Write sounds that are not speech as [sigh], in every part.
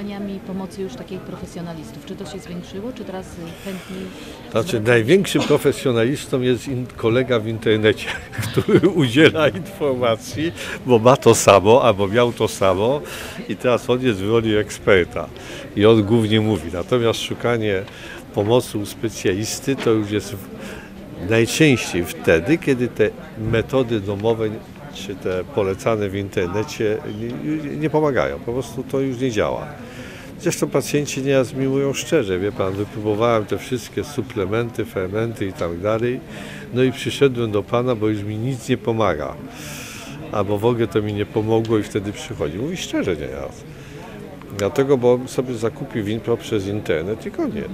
poszukiwaniami pomocy już takich profesjonalistów? Czy to się zwiększyło, czy teraz y, chętniej... Znaczy, największym profesjonalistą jest kolega w internecie, [laughs] który udziela informacji, bo ma to samo, albo miał to samo i teraz on jest w roli eksperta i on głównie mówi. Natomiast szukanie pomocy u specjalisty to już jest najczęściej wtedy, kiedy te metody domowe czy te polecane w internecie nie, nie pomagają. Po prostu to już nie działa. Zresztą pacjenci nieraz mi mówią szczerze, wie pan, wypróbowałem te wszystkie suplementy, fermenty i tak dalej, no i przyszedłem do pana, bo już mi nic nie pomaga. Albo w ogóle to mi nie pomogło i wtedy przychodzi. Mówi szczerze nieraz. Dlatego, bo sobie zakupił win poprzez internet i koniec.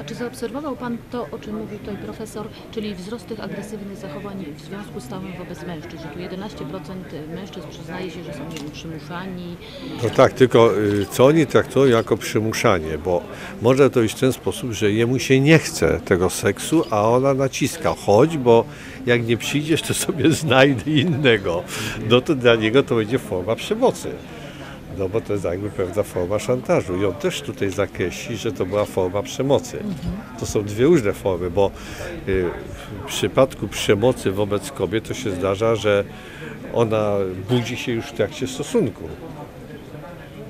A czy zaobserwował Pan to, o czym mówił tutaj profesor, czyli wzrost tych agresywnych zachowań w związku stałym wobec mężczyzn, tu 11% mężczyzn przyznaje się, że są nie wiem, przymuszani, No tak, tylko y, co oni traktują jako przymuszanie, bo może to iść w ten sposób, że jemu się nie chce tego seksu, a ona naciska, chodź, bo jak nie przyjdziesz, to sobie [laughs] znajdę innego. No to dla niego to będzie forma przemocy. No bo to jest jakby pewna forma szantażu i on też tutaj zakreśli, że to była forma przemocy. To są dwie różne formy, bo y, w przypadku przemocy wobec kobiet to się zdarza, że ona budzi się już w trakcie stosunku.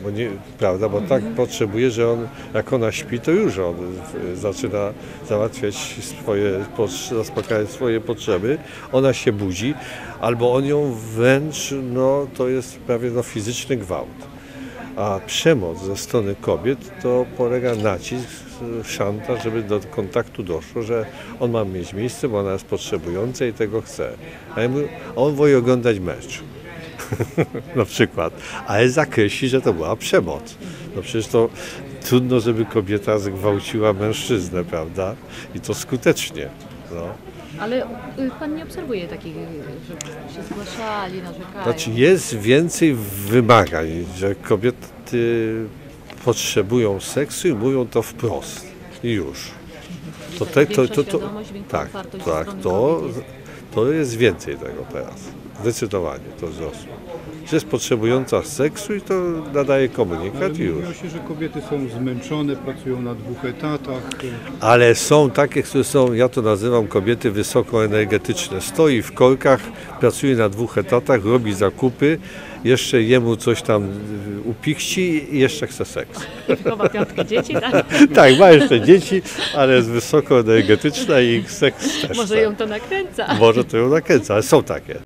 Bo nie, prawda, bo tak potrzebuje, że on, jak ona śpi, to już on w- zaczyna załatwiać swoje, zaspokajać swoje potrzeby. Ona się budzi, albo on ją wręcz, no to jest prawie no, fizyczny gwałt. A przemoc ze strony kobiet to polega nacisk, szantaż, żeby do kontaktu doszło, że on ma mieć miejsce, bo ona jest potrzebująca i tego chce. A ja mówię, on woli oglądać mecz [laughs] na przykład, ale zakreśli, że to była przemoc. No przecież to trudno, żeby kobieta zgwałciła mężczyznę, prawda? I to skutecznie. No. Ale y, Pan nie obserwuje takich, żeby się zgłaszali, narzekali. Znaczy jest więcej wymagań, że kobiety potrzebują seksu i mówią to wprost. I już. To, te, to, to, to, tak, tak, to, to jest więcej tego teraz. Zdecydowanie to wzrosło. Że jest potrzebująca seksu i to nadaje komunikat i już. mówiło się, że kobiety są zmęczone, pracują na dwóch etatach. Ale są takie, które są, ja to nazywam kobiety wysokoenergetyczne. Stoi w korkach, pracuje na dwóch etatach, robi zakupy, jeszcze jemu coś tam y, upichci i jeszcze chce seks. Chowa piątkę dzieci, tak? [laughs] Tak, ma jeszcze dzieci, ale jest wysokoenergetyczna i seks też Może ją to nakręca. Może to ją nakręca, ale są takie.